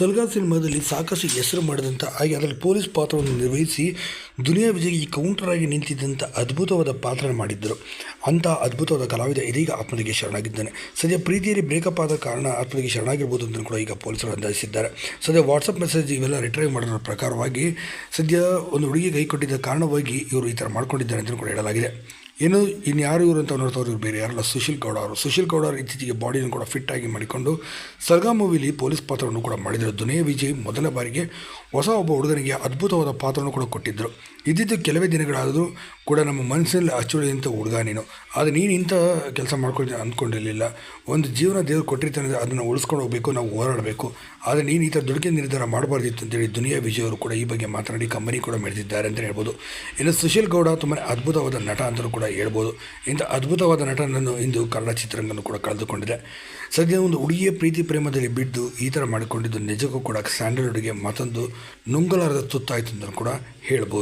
ಸಲ್ಗಾ ಸಿನಿಮಾದಲ್ಲಿ ಸಾಕಷ್ಟು ಹೆಸರು ಮಾಡಿದಂಥ ಹಾಗೆ ಅದರಲ್ಲಿ ಪೊಲೀಸ್ ಪಾತ್ರವನ್ನು ನಿರ್ವಹಿಸಿ ದುನಿಯಾ ವಿಜಯ್ ಈ ಕೌಂಟರ್ ಆಗಿ ನಿಂತಿದ್ದಂಥ ಅದ್ಭುತವಾದ ಪಾತ್ರ ಮಾಡಿದ್ದರು. ಅಂಥ ಅದ್ಭುತವಾದ ಕಲಾವಿದ ಇದೀಗ ಆತ್ಮಹತ್ಯೆಗೆ ಶರಣಾಗಿದ್ದಾನೆ. ಸದ್ಯ ಪ್ರೀತಿಯಲ್ಲಿ ಬ್ರೇಕಪ್ ಆದ ಕಾರಣ ಆತ್ಮನಿಗೆ ಶರಣಾಗಿರ್ಬೋದು ಅಂತ ಕೂಡ ಈಗ ಪೊಲೀಸರು ಅಂದಾಜಿಸಿದ್ದಾರೆ. ಸದ್ಯ ವಾಟ್ಸಪ್ ಮೆಸೇಜ್ ಇವೆಲ್ಲ ರಿಟ್ರೈವ್ ಮಾಡಿರೋ ಪ್ರಕಾರವಾಗಿ ಸದ್ಯ ಒಂದು ಹುಡುಗಿ ಕೈ ಕೊಟ್ಟಿದ್ದ ಕಾರಣವಾಗಿ ಇವರು ಈ ಥರ ಮಾಡ್ಕೊಂಡಿದ್ದಾರೆ ಅಂತ ಕೂಡ ಹೇಳಲಾಗಿದೆ. ಏನು ಇನ್ಯಾರು ಇವರು ಅಂತ ನೋಡ್ತಾವ್ರು ಇವ್ರು ಬೇರೆ ಯಾರಲ್ಲ, ಸುಶೀಲ್ ಗೌಡ ಅವರು. ಸುಶೀಲ್ ಗೌಡ ಅವರು ಇತ್ತೀಚೆಗೆ ಬಾಡಿಯನ್ನು ಕೂಡ ಫಿಟ್ ಆಗಿ ಮಾಡಿಕೊಂಡು ಸರ್ಗಾ ಮೂವಿಲಿ ಪೊಲೀಸ್ ಪಾತ್ರವನ್ನು ಕೂಡ ಮಾಡಿದರು. ದುನಿಯಾ ವಿಜಯ್ ಮೊದಲ ಬಾರಿಗೆ ಹೊಸ ಒಬ್ಬ ಹುಡುಗನಿಗೆ ಅದ್ಭುತವಾದ ಪಾತ್ರವನ್ನು ಕೂಡ ಕೊಟ್ಟಿದ್ದರು ಇದ್ದಿದ್ದು ಕೆಲವೇ ದಿನಗಳಾದರೂ ಕೂಡ ನಮ್ಮ ಮನಸ್ಸಿನಲ್ಲಿ ಅಚ್ಚುಳಿದಂಥ ಹುಡುಗ ನೀನು. ಆದರೆ ನೀನು ಇಂಥ ಕೆಲಸ ಮಾಡ್ಕೊಳ್ತೀನಿ ಅಂದ್ಕೊಂಡಿರಲಿಲ್ಲ. ಒಂದು ಜೀವನ ದೇವರು ಕೊಟ್ಟಿರ್ತಾನೆ, ಅದನ್ನು ಉಳಿಸ್ಕೊಂಡು ಹೋಗಬೇಕು, ನಾವು ಹೋರಾಡಬೇಕು. ಆದರೆ ನೀನು ಈ ಥರ ದುಡುಕಿನ ನಿರ್ಧಾರ ಮಾಡಬಾರ್ದಿತ್ತು ಅಂತೇಳಿ ದುನಿಯಾ ವಿಜಯ್ ಕೂಡ ಈ ಬಗ್ಗೆ ಮಾತನಾಡಿ ಕಂಪನಿ ಕೂಡ ಮೆರೆದಿದ್ದಾರೆ ಅಂತ ಹೇಳ್ಬೋದು. ಇನ್ನು ಸುಶೀಲ್ ಗೌಡ ತುಂಬಾ ಅದ್ಭುತವಾದ ನಟ ಅಂತಲೂ ಕೂಡ ಹೇಳ್ಬೋದು. ಇಂಥ ಅದ್ಭುತವಾದ ನಟನನ್ನು ಇಂದು ಕನ್ನಡ ಚಿತ್ರರಂಗನೂ ಕೂಡ ಕಳೆದುಕೊಂಡಿದೆ. ಸದ್ಯ ಒಂದು ಹುಡುಗಿಯ ಪ್ರೀತಿ ಪ್ರೇಮದಲ್ಲಿ ಬಿದ್ದು ಈ ಥರ ಮಾಡಿಕೊಂಡಿದ್ದು ನಿಜಕ್ಕೂ ಕೂಡ ಸ್ಯಾಂಡಲ್ವುಡ್ಗೆ ಮತ್ತೊಂದು ನುಂಗಲಾರದ ತುತ್ತಾಯಿತು ಅಂತ ಕೂಡ ಹೇಳ್ಬೋದು.